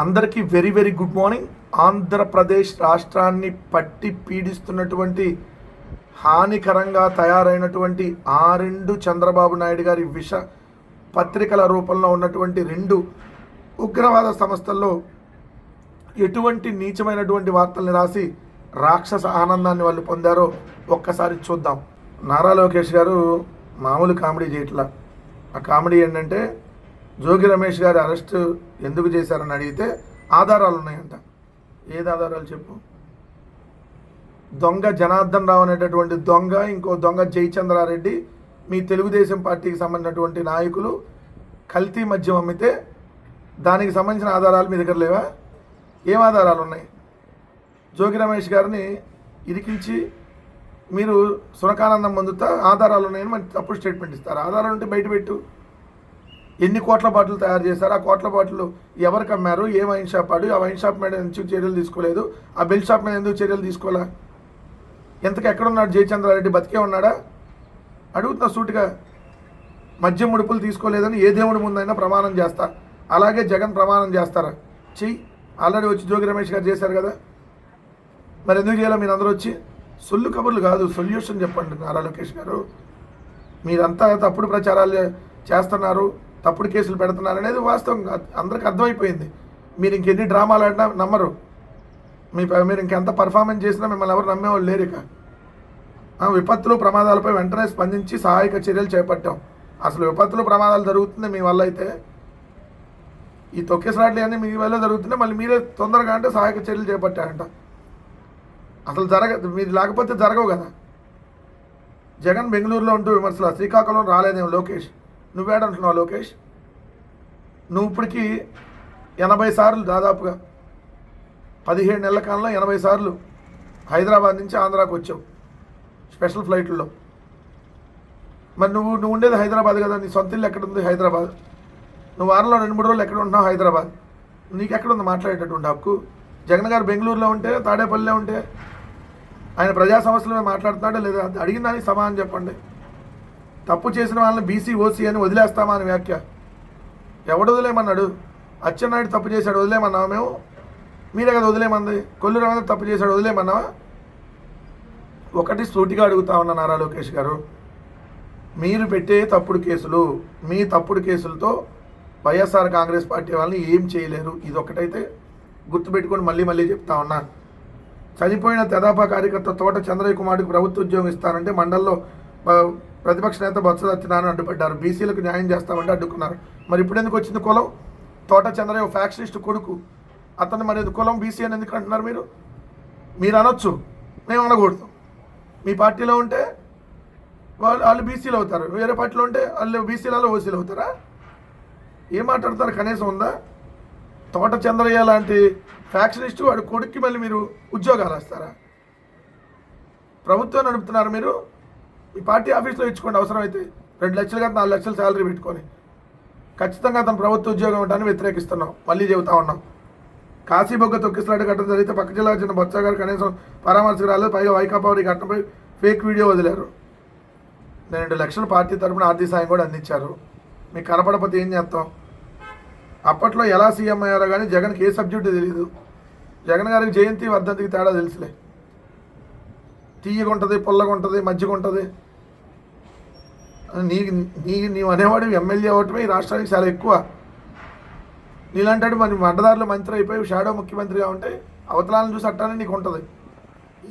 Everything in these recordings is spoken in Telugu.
అందరికీ very very good morning Andhra Pradesh రాష్ట్రాన్ని పట్టి పీడిస్తున్నటువంటి హానికరంగా తయారైనటువంటి ఆ రెండు చంద్రబాబు నాయుడు గారి విష పత్రికల రూపంలో ఉన్నటువంటి రెండు ఉగ్రవాద సంస్థల్లో ఎటువంటి నీచమైనటువంటి వార్తల్ని రాసి రాక్షస ఆనందాన్ని వాళ్ళు పొందారో ఒక్కసారి చూద్దాం. నారా లోకేష్ గారు మామూలు కామెడీ చేయట్లా. ఆ కామెడీ ఏంటంటే జోగి రమేష్ గారి అరెస్ట్ ఎందుకు చేశారని అడిగితే ఆధారాలు ఉన్నాయంట. ఏది ఆధారాలు చెప్పు? దొంగ జనార్దన్ రావు అనేటటువంటి దొంగ ఇంకో దొంగ జయచంద్రారెడ్డి మీ తెలుగుదేశం పార్టీకి సంబంధించినటువంటి నాయకులు కల్తీ మద్యం అమ్మితే దానికి సంబంధించిన ఆధారాలు మీ దగ్గర లేవా? ఏం ఆధారాలు ఉన్నాయి? జోగి రమేష్ గారిని ఇరికించి మీరు సునకానందం పొందుతా ఆధారాలు ఉన్నాయని మరి తప్పుడు స్టేట్మెంట్ ఇస్తారు. ఆధారాలు ఉంటే బయట పెట్టు. ఎన్ని కోట్ల బాటిల్ తయారు చేశారు? ఆ కోట్ల బాటిల్ ఎవరికి అమ్మారు? ఏ వైన్ షాప్ ఆడు? ఆ వైన్ షాప్ మీద ఎందుకు చర్యలు తీసుకోలేదు? ఆ బెల్ షాప్ మీద ఎందుకు చర్యలు తీసుకోలే? ఎంతకు ఎక్కడున్నాడు జయచంద్రారెడ్డి? బతికే ఉన్నాడా? అడుగుతున్నా సూటిగా. మద్యం ముడుపులు తీసుకోలేదని ఏ దేవుడి ముందైనా ప్రమాణం చేస్తా. అలాగే జగన్ ప్రమాణం చేస్తారా? చెయ్యి ఆల్రెడీ వచ్చి జోగి రమేష్ గారు చేశారు కదా. మరి ఎందుకు చేయాలి మీరు అందరూ వచ్చి? సొల్లు కబుర్లు కాదు సొల్యూషన్ చెప్పండి నారా లోకేష్ గారు. మీరంతా తప్పుడు ప్రచారాలు చేస్తున్నారు. తప్పుడు కేసులు పెడుతున్నారు అనేది వాస్తవం అందరికి అర్థమైపోయింది. మీరు ఇంకెన్ని డ్రామాలు ఆడినా నమ్మరు. మీ ప- మీరు ఇంకెంత పర్ఫార్మెన్స్ చేసినా మిమ్మల్ని ఎవరు నమ్మేవాళ్ళు లేరు ఇక. విపత్తులు ప్రమాదాలపై వెంటనే స్పందించి సహాయక చర్యలు చేపట్టాం. అసలు విపత్తులు ప్రమాదాలు జరుగుతుంది మీ వల్ల అయితే. ఈ తొక్కేసలాట్లు అన్నీ మీ వల్ల జరుగుతున్నాయి. మళ్ళీ మీరే తొందరగా అంటే సహాయక చర్యలు చేపట్టారంట. అసలు జరగ మీరు లేకపోతే జరగవు కదా. జగన్ బెంగళూరులో ఉంటూ విమర్శలు. శ్రీకాకుళం రాలేదేమో లోకేష్. నువ్వేడంటున్నావు లోకేష్? నువ్వు ఇప్పటికీ ఎనభై సార్లు దాదాపుగా పదిహేడు నెలల కాలంలో ఎనభై సార్లు హైదరాబాద్ నుంచి ఆంధ్రాకి వచ్చావు స్పెషల్ ఫ్లైట్లో మరి నువ్వు నువ్వు ఉండేది హైదరాబాద్ కదా నీ సొంత ఇల్లు ఎక్కడ ఉంది హైదరాబాద్? నువ్వు వారంలో రెండు మూడు రోజులు ఎక్కడ ఉంటున్నావు హైదరాబాద్? నీకు ఎక్కడ ఉంది మాట్లాడేటటువంటి హక్కు? జగన్ గారు బెంగళూరులో ఉంటే తాడేపల్లిలో ఉంటే ఆయన ప్రజా సమస్యల మీద మాట్లాడుతున్నాడా లేదా? అది అడిగిన దానికి సమాధానం చెప్పండి. తప్పు చేసిన వాళ్ళని బీసీ ఓసీ అని వదిలేస్తామా అని వ్యాఖ్య. ఎవడు వదిలేమన్నాడు? అచ్చెన్నాయుడు తప్పు చేశాడు వదిలేమన్నావా మేము? మీరే కదా వదిలేమంది. కొల్లు రవీంద్ర తప్పు చేశాడు వదిలేమన్నావా? ఒకటి సూటిగా అడుగుతా ఉన్న నారా లోకేష్ గారు. మీరు పెట్టే తప్పుడు కేసులు మీ తప్పుడు కేసులతో వైఎస్ఆర్ కాంగ్రెస్ పార్టీ వాళ్ళని ఏం చేయలేరు? ఇది ఒకటైతే గుర్తుపెట్టుకొని మళ్ళీ మళ్ళీ చెప్తా ఉన్నా. చనిపోయిన తెదాపా కార్యకర్త తోట చంద్రయ్య కుమార్కి ప్రభుత్వ ఉద్యోగం ఇస్తారంటే మండల్లో ప్రతిపక్ష నేత బొత్స సత్యనారాయణ అడ్డుపడ్డారు. బీసీలకు న్యాయం చేస్తామంటే అడ్డుకున్నారు. మరి ఇప్పుడు ఎందుకు వచ్చింది కులం? తోట చంద్రయ్య ఫ్యాక్షనిస్ట్ కొడుకు. అతను మరి కులం? బీసీ అని ఎందుకు అంటున్నారు మీరు? మీరు అనొచ్చు. మేము అనకూడదు. మీ పార్టీలో ఉంటే వాళ్ళు వాళ్ళు బీసీలు అవుతారు. వేరే పార్టీలో ఉంటే వాళ్ళు బీసీలలో ఓసీలు అవుతారా? ఏం మాట్లాడతారు? కనీసం ఉందా? తోట చంద్రయ్య లాంటి ఫ్యాక్షనిస్ట్ వాడు కొడుక్కి మళ్ళీ మీరు ఉద్యోగాలు వేస్తారా ప్రభుత్వం నడుపుతున్నారు మీరు. ఈ పార్టీ ఆఫీస్లో ఇచ్చుకోండి అవసరమైతే రెండు లక్షలు కదా నాలుగు లక్షలు శాలరీ పెట్టుకొని. ఖచ్చితంగా అతను ప్రభుత్వ ఉద్యోగం ఇవ్వడానికి వ్యతిరేకిస్తున్నాం. మళ్ళీ చెబుతా ఉన్నాం. కాశీ బొగ్గ తొక్కిసలాట ఘటన జరిగితే పక్క జిల్లా చిన్న బొత్స గారు కనీసం పరామర్శకు రాలేదు పైగా వైకాపావరి ఘటనపై ఫేక్ వీడియో వదిలారు. రెండు లక్షల పార్టీ తరపున ఆర్థిక సాయం కూడా అందించారు. మీకు కనపడకపోతే ఏం చేస్తాం? అప్పట్లో ఎలా సీఎం అయ్యారో కానీ జగన్కి ఏ సబ్జెక్టు తెలియదు జగన్ గారికి జయంతి వర్ధంతికి తేడా తెలుసులే. తీయగా ఉంటుంది పొల్లగా ఉంటుంది మజ్జిగ ఉంటుంది. నీ నీ నీవు అనేవాడు ఎమ్మెల్యే అవటమే ఈ రాష్ట్రానికి చాలా ఎక్కువ. నీలాంటాడు మరి మండదారులు మంత్రి అయిపోయి షాడో ముఖ్యమంత్రిగా ఉంటే అవతలాలను చూసి అట్టానే నీకు ఉంటుంది.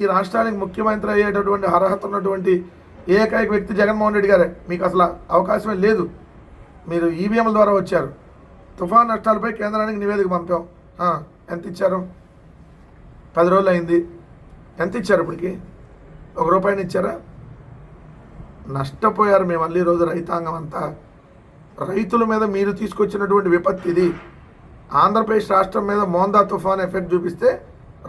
ఈ రాష్ట్రానికి ముఖ్యమంత్రి అయ్యేటటువంటి అర్హత ఉన్నటువంటి ఏకైక వ్యక్తి జగన్మోహన్ రెడ్డి గారే. మీకు అసలు అవకాశమే లేదు. మీరు ఈవీఎంల ద్వారా వచ్చారు. తుఫాన్ నష్టాలపై కేంద్రానికి నివేదిక పంపాం. ఎంత ఇచ్చారు? పది రోజులు అయింది. ఎంత ఇచ్చారు ఇప్పటికి? ఒక రూపాయిని ఇచ్చారా? నష్టపోయారు మేము మళ్ళీ రోజు రైతాంగం అంతా. రైతుల మీద మీరు తీసుకొచ్చినటువంటి విపత్తి ఇది. ఆంధ్రప్రదేశ్ రాష్ట్రం మీద మోందా తుఫాన్ ఎఫెక్ట్ చూపిస్తే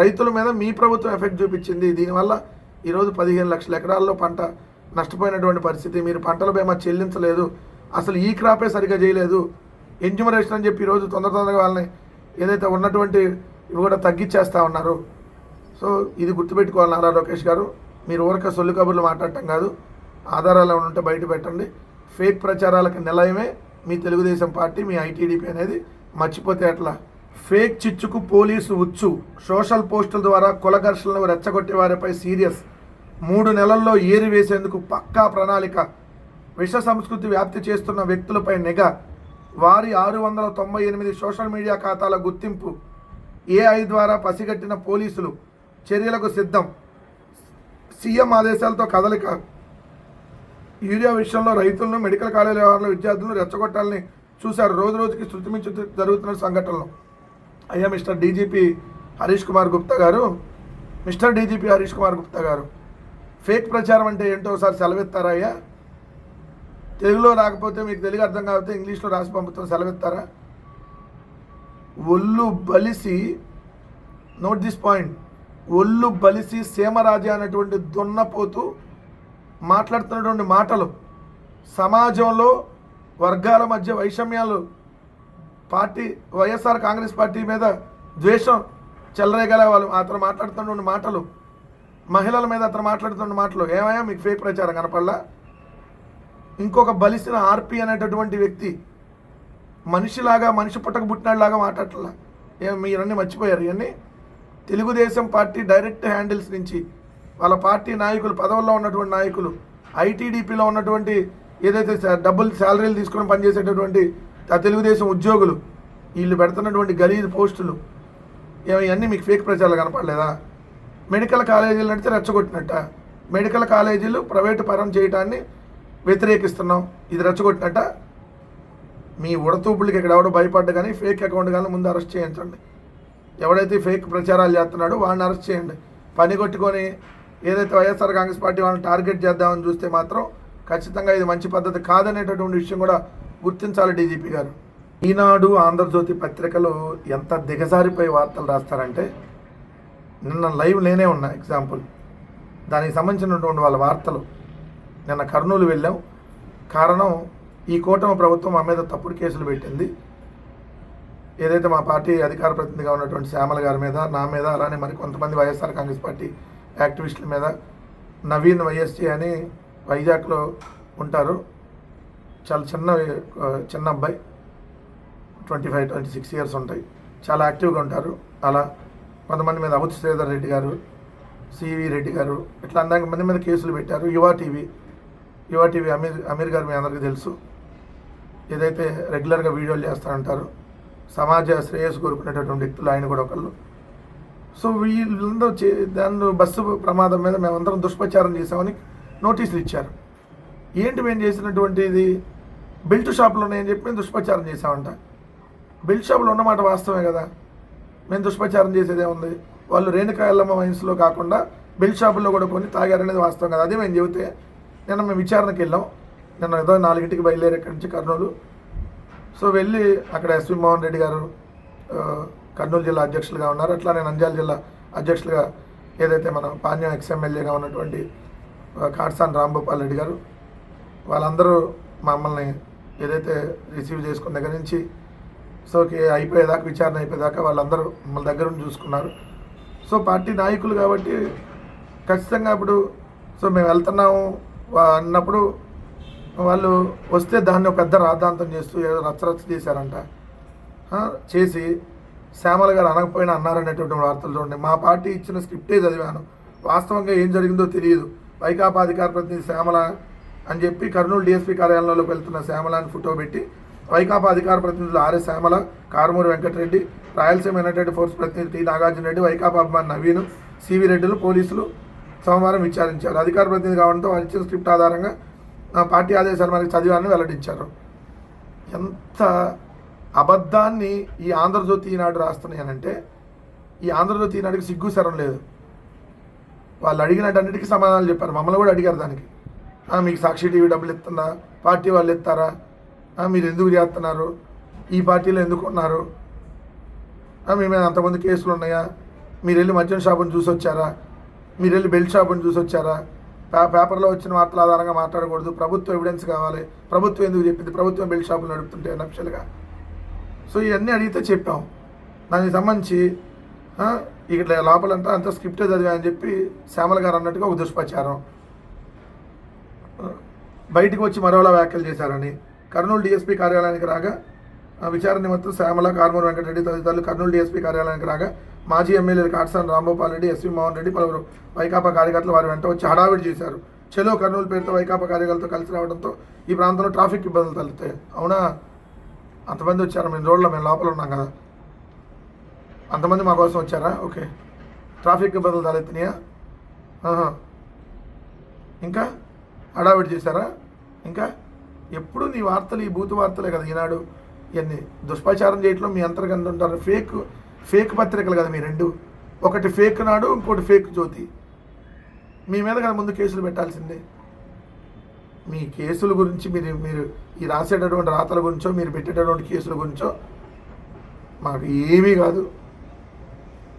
రైతుల మీద మీ ప్రభుత్వం ఎఫెక్ట్ చూపించింది. దీనివల్ల ఈరోజు పదిహేను లక్షల ఎకరాల్లో పంట నష్టపోయినటువంటి పరిస్థితి. మీరు పంటల బీమా చెల్లించలేదు. అసలు ఈ క్రాపే సరిగా చేయలేదు. ఎన్యూమరేషన్ అని చెప్పి ఈరోజు తొందర తొందరగా వాళ్ళని ఏదైతే ఉన్నటువంటి ఇవి కూడా తగ్గించేస్తూ ఉన్నారు. సో ఇది గుర్తుపెట్టుకోవాలి నారా లోకేష్ గారు? మీరు ఊరక సొల్లు కబుర్లు మాట్లాడటం కాదు. ఆధారాలు ఏమైనా ఉంటే బయట పెట్టండి. ఫేక్ ప్రచారాలకు నిలయమే మీ తెలుగుదేశం పార్టీ మీ ఐటీడీపీ అనేది. మర్చిపోతే అట్లా ఫేక్ చిచ్చుకు పోలీసు ఉచ్చు. సోషల్ పోస్టుల ద్వారా కుల ఘర్షణలు రెచ్చగొట్టే వారిపై సీరియస్. మూడు నెలల్లో ఏరి వేసేందుకు పక్కా ప్రణాళిక. విష సంస్కృతి వ్యాప్తి చేస్తున్న వ్యక్తులపై నిఘా. వారి ఆరు వందల తొంభై ఎనిమిది సోషల్ మీడియా ఖాతాల గుర్తింపు. ఏఐ ద్వారా పసిగట్టిన పోలీసులు. చర్యలకు సిద్ధం. సీఎం ఆదేశాలతో కదలిక. యూరియా విషయంలో రైతులను మెడికల్ కాలేజీ వ్యవహారంలో విద్యార్థులను రెచ్చగొట్టాలని చూశారు. రోజు రోజుకి శృతిమించు జరుగుతున్న సంఘటనలు. అయ్యా mister DGP Harish Kumar Gupta garu. Mister DGP Harish Kumar Gupta garu fake ప్రచారం అంటే ఏంటో ఒకసారి సెలవిస్తారా అయ్యా? తెలుగులో రాకపోతే మీకు తెలుగు అర్థం కాకపోతే ఇంగ్లీష్లో రాసి పంపుతాం సెలవిస్తారా? ఒళ్ళు బలిసి నోట్ దిస్ పాయింట్ ఒళ్ళు బలిసి సీమరాజా అనేటువంటి దున్నపోతూ మాట్లాడుతున్నటువంటి మాటలు సమాజంలో వర్గాల మధ్య వైషమ్యాలు పార్టీ వైఎస్ఆర్ కాంగ్రెస్ పార్టీ మీద ద్వేషం చెలరేగల వాళ్ళు అతను మాట్లాడుతున్నటువంటి మాటలు మహిళల మీద అతను మాట్లాడుతున్న మాటలు ఏమయ్యా మీకు ఫేక్ ప్రచారం కనపడలా? ఇంకొక బలిసిన ఆర్పి అనేటటువంటి వ్యక్తి మనిషిలాగా మనిషి పుట్టక పుట్టినలాగా మాట్లాడలా ఏం మీరన్నీ మర్చిపోయారు ఇవన్నీ? తెలుగుదేశం పార్టీ డైరెక్ట్ హ్యాండిల్స్ నుంచి వాళ్ళ పార్టీ నాయకులు పదవుల్లో ఉన్నటువంటి నాయకులు ఐటీడీపీలో ఉన్నటువంటి ఏదైతే డబ్బులు శాలరీలు తీసుకొని పనిచేసేటటువంటి తెలుగుదేశం ఉద్యోగులు వీళ్ళు పెడుతున్నటువంటి గలీజ్ పోస్టులు ఇవన్నీ మీకు ఫేక్ ప్రచారాలు కనపడలేదా? మెడికల్ కాలేజీలు నడితే రెచ్చగొట్టినట్ట. మెడికల్ కాలేజీలు ప్రైవేటు పరం చేయటాన్ని వ్యతిరేకిస్తున్నాం. ఇది రెచ్చగొట్టినట్ట. మీ ఉడతూపులకి ఇక్కడ ఎవడో భయపడ్డ కానీ ఫేక్ అకౌంట్ కానీ ముందు అరెస్ట్ చేయించండి. ఎవడైతే ఫేక్ ప్రచారాలు చేస్తున్నాడో వాడిని అరెస్ట్ చేయండి. పని కొట్టుకొని ఏదైతే వైఎస్ఆర్ కాంగ్రెస్ పార్టీ వాళ్ళని టార్గెట్ చేద్దామని చూస్తే మాత్రం ఖచ్చితంగా ఇది మంచి పద్ధతి కాదనేటటువంటి విషయం కూడా గుర్తించాలి డీజీపీ గారు. ఈనాడు ఆంధ్రజ్యోతి పత్రికలో ఎంత దిగజారిపోయి వార్తలు రాస్తారంటే నిన్న లైవ్ నేనే ఉన్నా ఎగ్జాంపుల్. దానికి సంబంధించినటువంటి వాళ్ళ వార్తలు. నిన్న కర్నూలు వెళ్ళాం. కారణం ఈ కూటమి ప్రభుత్వం మా మీద తప్పుడు కేసులు పెట్టింది. ఏదైతే మా పార్టీ అధికార ప్రతినిధిగా ఉన్నటువంటి శ్యామల గారి మీద నా మీద అలానే మరి కొంతమంది వైఎస్ఆర్ కాంగ్రెస్ పార్టీ యాక్టివిస్టుల మీద నవీన్ వైఎస్టీ అని వైజాగ్లో ఉంటారు. చాలా చిన్న చిన్న అబ్బాయి. Twenty five twenty six years ఉంటాయి. చాలా యాక్టివ్గా ఉంటారు. అలా కొంతమంది మీద అబుత్ శ్రీధర్ రెడ్డి గారు సివి రెడ్డి గారు ఇట్లా అందాక మంది మీద కేసులు పెట్టారు. యువ టీవీ యువ టీవీ అమీర్ అమీర్ గారు మీ అందరికీ తెలుసు. ఏదైతే రెగ్యులర్గా వీడియోలు చేస్తూ ఉంటారు సమాజ శ్రేయస్సు కోరుకునేటటువంటి వ్యక్తులు ఆయన కూడా ఒకళ్ళు. సో వీళ్ళందరూ చే దాని బస్సు ప్రమాదం మీద మేమందరం దుష్ప్రచారం చేసామని నోటీసులు ఇచ్చారు. ఏంటి మేము చేసినటువంటి ఇది బెల్ట్ షాప్లో ఉన్నాయని చెప్పి మేము దుష్ప్రచారం చేసామంట బెల్ట్ షాపులు ఉన్నమాట వాస్తవమే కదా? మేము దుష్ప్రచారం చేసేదే ఉంది. వాళ్ళు రేణుకాయలమ్మ వయసులో కాకుండా బెల్ట్ షాపుల్లో కూడా కొన్ని తాగారనేది వాస్తవం కదా? అదే మేము చెబితే నిన్న మేము విచారణకి వెళ్ళాం. నిన్న ఏదో నాలుగింటికి బయలుదేరి ఇక్కడి నుంచి కర్నూలు సో వెళ్ళి అక్కడ ఎస్వి మోహన్ రెడ్డి గారు కర్నూలు జిల్లా అధ్యక్షులుగా ఉన్నారు. అట్లానే నంద్యాల జిల్లా అధ్యక్షులుగా ఏదైతే మన పాణ్యం ఎక్స్ఎమ్మెల్యేగా ఉన్నటువంటి కాట్సాన్ రాంభూపాల్ రెడ్డి గారు వాళ్ళందరూ మమ్మల్ని ఏదైతే రిసీవ్ చేసుకున్న దగ్గర నుంచి సో అయిపోయేదాకా విచారణ అయిపోయేదాకా వాళ్ళందరూ మమ్మల్ని దగ్గర ఉండి చూసుకున్నారు. సో పార్టీ నాయకులు కాబట్టి ఖచ్చితంగా ఇప్పుడు సో మేము వెళ్తున్నాము అన్నప్పుడు వాళ్ళు వస్తే దాన్ని ఒక పెద్ద రాద్ధాంతం చేస్తూ ఏదో రచ్చరచ్చ చేశారంట. చేసి శ్యామల గారు అనకపోయినా అన్నారనేటువంటి వార్తలు చూడండి మా పార్టీ ఇచ్చిన స్క్రిప్టే చదివాను. వాస్తవంగా ఏం జరిగిందో తెలియదు. వైకాపా అధికార ప్రతినిధి శ్యామల అని చెప్పి కర్నూలు డిఎస్పీ కార్యాలయంలోకి వెళ్తున్న శ్యామల అని ఫోటో పెట్టి వైకాపా అధికార ప్రతినిధులు R S Shyamala Karumuri Venkat Reddy Rayalaseema united force ప్రతినిధి టి నాగార్జున రెడ్డి వైకాపా అభిమాని నవీన్ సివి రెడ్డిలు పోలీసులు సోమవారం విచారించారు. అధికార ప్రతినిధి కావడంతో వారు ఇచ్చిన స్క్రిప్ట్ ఆధారంగా పార్టీ ఆదేశాలు మనకి చదివాలని వెల్లడించారు. ఎంత అబద్ధాన్ని ఈ ఆంధ్రజ్యోతి ఈనాడు రాస్తున్నాయనంటే ఈ ఆంధ్రజ్యోతి ఈనాడుకి సిగ్గు సరం లేదు. వాళ్ళు అడిగినటన్నిటికీ సమాధానాలు చెప్పారు. మమ్మల్ని కూడా అడిగారు దానికి. మీకు సాక్షి టీవీ డబ్బులు ఇస్తున్నా పార్టీ వాళ్ళు ఇస్తారా? మీరు ఎందుకు చేస్తున్నారు? ఈ పార్టీలో ఎందుకు ఉన్నారు? "ఆ, మీ మీద అంతమంది కేసులు ఉన్నాయా? మీరు వెళ్ళి మద్యం షాపుని చూసి వచ్చారా మీరు వెళ్ళి బెల్ట్ షాపుని చూసి వచ్చారా పేపర్లో వచ్చిన వార్తల ఆధారంగా మాట్లాడకూడదు. ప్రభుత్వ ఎవిడెన్స్ కావాలి. ప్రభుత్వం ఎందుకు చెప్పింది? ప్రభుత్వం బెల్ట్ షాపులు నడుపుతుంటే నక్షలుగా సో ఇవన్నీ అడిగితే చెప్పాం. దానికి సంబంధించి ఇక్కడ లోపలంతా అంత స్క్రిప్టే చదివా అని చెప్పి శ్యామల గారు అన్నట్టుగా ఒక దుష్ప్రచారం. బయటకు బయటికి వచ్చి మరోలా వ్యాఖ్యలు చేశారని. కర్నూలు డిఎస్పీ కార్యాలయానికి రాగా ఆ విచారణ నిమిత్తం శ్యామల కార్మూర్ వెంకటరెడ్డి తదితరులు కర్నూలు డిఎస్పీ కార్యాలయానికి రాగా మాజీ ఎమ్మెల్యేలు కాటసాని రాంభూపాల్ రెడ్డి ఎస్వి మోహన్ రెడ్డి పలువురు వైకాపా కార్యకర్తలు వారి వెంట వచ్చి హడావిడి చేశారు. చెలో కర్నూలు పేరుతో వైకాపా కార్యకర్తలతో కలిసి రావడంతో ఈ ప్రాంతంలో ట్రాఫిక్ ఇబ్బందులు తలుతాయి అవునా? అంతమంది వచ్చారు? మేము రోడ్లో మేము లోపల ఉన్నాం కదా. అంతమంది మా కోసం వచ్చారా? ఓకే. ట్రాఫిక్ ఇబ్బందులు తలెత్తినాయా? ఇంకా హడావిడి చేశారా? ఇంకా? ఎప్పుడు నీ వార్తలు ఈ బూతు వార్తలే కదా ఈనాడు. ఇవన్నీ దుష్ప్రచారం చేయట్లో మీ అంతర్గంట ఉంటారు. ఫేక్ ఫేక్ పత్రికలు కదా మీ రెండు. ఒకటి ఫేక్ నాడు ఇంకోటి ఫేక్ జ్యోతి. మీ మీద కదా ముందు కేసులు పెట్టాల్సిందే. మీ కేసుల గురించి మీరు మీరు ఈ రాసేటటువంటి రాతల గురించో మీరు పెట్టేటటువంటి కేసుల గురించో మాకు ఏమీ కాదు.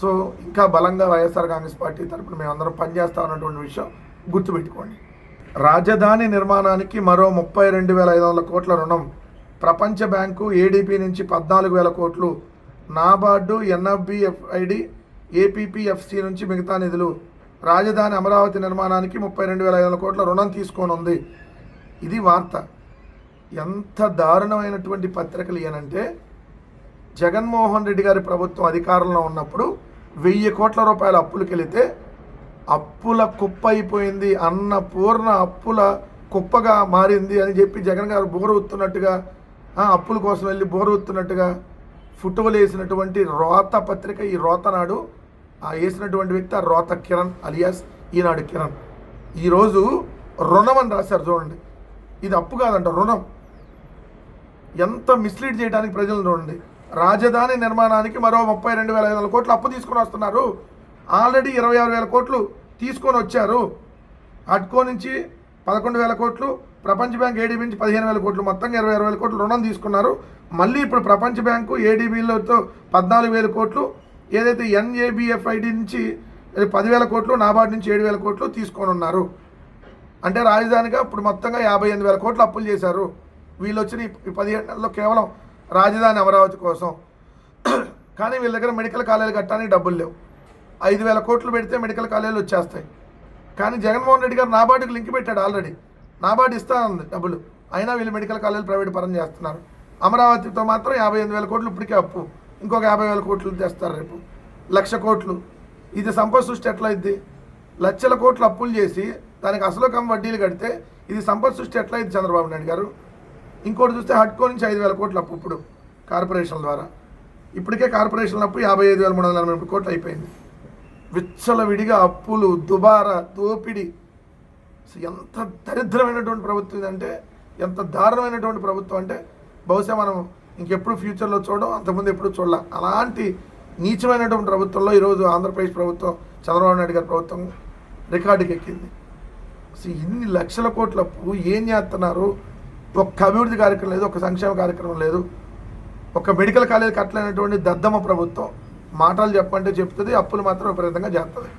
సో ఇంకా బలంగా వైఎస్ఆర్ కాంగ్రెస్ పార్టీ తరపున మేమందరం పనిచేస్తా ఉన్నటువంటి విషయం గుర్తుపెట్టుకోండి. రాజధాని నిర్మాణానికి మరో ముప్పై రెండు వేల ఐదు వందల కోట్ల రుణం. ప్రపంచ బ్యాంకు ఏడీపీ నుంచి పద్నాలుగు వేల కోట్లు నాబార్డు ఎన్ఎఫ్బిఎఫ్ఐడి ఏపీపీఎఫ్సి నుంచి మిగతా నిధులు. రాజధాని అమరావతి నిర్మాణానికి ముప్పై రెండు వేల ఐదు వందల కోట్ల రుణం తీసుకోనుంది. ఇది వార్త. ఎంత దారుణమైనటువంటి పత్రికలు ఏనంటే జగన్మోహన్ రెడ్డి గారి ప్రభుత్వం అధికారంలో ఉన్నప్పుడు వెయ్యి కోట్ల రూపాయల అప్పులకి వెళితే అప్పుల కుప్ప అయిపోయింది అన్న పూర్ణ అప్పుల కుప్పగా మారింది అని చెప్పి జగన్ గారు బోరు ఉత్తున్నట్టుగా అప్పుల కోసం వెళ్ళి బోరు ఉత్తున్నట్టుగా ఫుట్బాల్ వేసినటువంటి రోత పత్రిక ఈ రోత నాడు ఆ వేసినటువంటి వ్యక్తి ఆ రోత కిరణ్ అలియాస్ ఈనాడు కిరణ్. ఈరోజు రుణం అని రాశారు చూడండి. ఇది అప్పు కాదంట రుణం. ఎంత మిస్లీడ్ చేయడానికి ప్రజలు చూడండి. రాజధాని నిర్మాణానికి మరో ముప్పై రెండు వేల ఐదు వందల కోట్లు అప్పు తీసుకొని వస్తున్నారు. ఆల్రెడీ ఇరవై ఆరు వేల కోట్లు తీసుకొని వచ్చారు. అట్కో నుంచి పదకొండు వేల కోట్లు ప్రపంచ బ్యాంక్ ఏడీబీ నుంచి పదిహేను వేల కోట్లు మొత్తంగా ఇరవై ఆరు వేల కోట్లు రుణం తీసుకున్నారు. మళ్ళీ ఇప్పుడు ప్రపంచ బ్యాంకు ఏడీబీలతో పద్నాలుగు వేల కోట్లు ఏదైతే ఎన్ఏబిఎఫ్ఐడి నుంచి పదివేల కోట్లు నాబార్డు నుంచి ఏడు వేల కోట్లు తీసుకొని ఉన్నారు అంటే రాజధానిగా ఇప్పుడు మొత్తంగా యాభై ఎనిమిది వేల కోట్లు అప్పులు చేశారు. వీళ్ళు వచ్చిన ఈ- పదిహేడు నెలల్లో కేవలం రాజధాని అమరావతి కోసం. కానీ వీళ్ళ దగ్గర మెడికల్ కాలేజీలు కట్టడానికి డబ్బులు లేవు. ఐదు వేల కోట్లు పెడితే మెడికల్ కాలేజీలు వచ్చేస్తాయి. కానీ జగన్మోహన్ రెడ్డి గారు నాబార్డుకి లింక్ పెట్టాడు ఆల్రెడీ. నాబార్డు ఇస్తానంది డబ్బులు. అయినా వీళ్ళు మెడికల్ కాలేజీలు ప్రైవేట్ పరం చేస్తున్నారు. అమరావతితో మాత్రం యాభై ఎనిమిది వేల కోట్లు ఇప్పటికే అప్పు. ఇంకొక యాభై వేల కోట్లు తెస్తారు రేపు. లక్ష కోట్లు. ఇది సంపద సృష్టి ఎట్లయిద్ది లక్షల కోట్లు అప్పులు చేసి దానికి అసలు కమ్ వడ్డీలు కడితే ఇది సంపద సృష్టి ఎట్లయిద్ది చంద్రబాబు నాయుడు గారు? ఇంకోటి చూస్తే హడ్కో నుంచి ఐదు వేల కోట్లు అప్పు ఇప్పుడు కార్పొరేషన్ ద్వారా. ఇప్పటికే కార్పొరేషన్ అప్పు యాభై ఐదు వేల మూడు వందల ఎనభై కోట్లు అయిపోయింది. విచ్చలవిడిగా అప్పులు దుబారా దోపిడి. ఎంత దరిద్రమైనటువంటి ప్రభుత్వం ఇదంటే ఎంత దారుణమైనటువంటి ప్రభుత్వం అంటే బహుశా మనం ఇంకెప్పుడు ఫ్యూచర్లో చూడడం అంతకుముందు ఎప్పుడు చూడాల. అలాంటి నీచమైనటువంటి ప్రభుత్వంలో ఈరోజు ఆంధ్రప్రదేశ్ ప్రభుత్వం చంద్రబాబు నాయుడు గారి ప్రభుత్వం రికార్డుకి ఎక్కింది. అసలు ఇన్ని లక్షల కోట్ల అప్పు ఏం చేస్తున్నారు? ఒక్క అభివృద్ధి కార్యక్రమం లేదు ఒక సంక్షేమ కార్యక్రమం లేదు. ఒక మెడికల్ కాలేజ్ కట్టలేనటువంటి దద్దమ్మ ప్రభుత్వం మాటలు చెప్పంటే చెప్తుంది అప్పులు మాత్రం విపరీతంగా చేస్తుంది.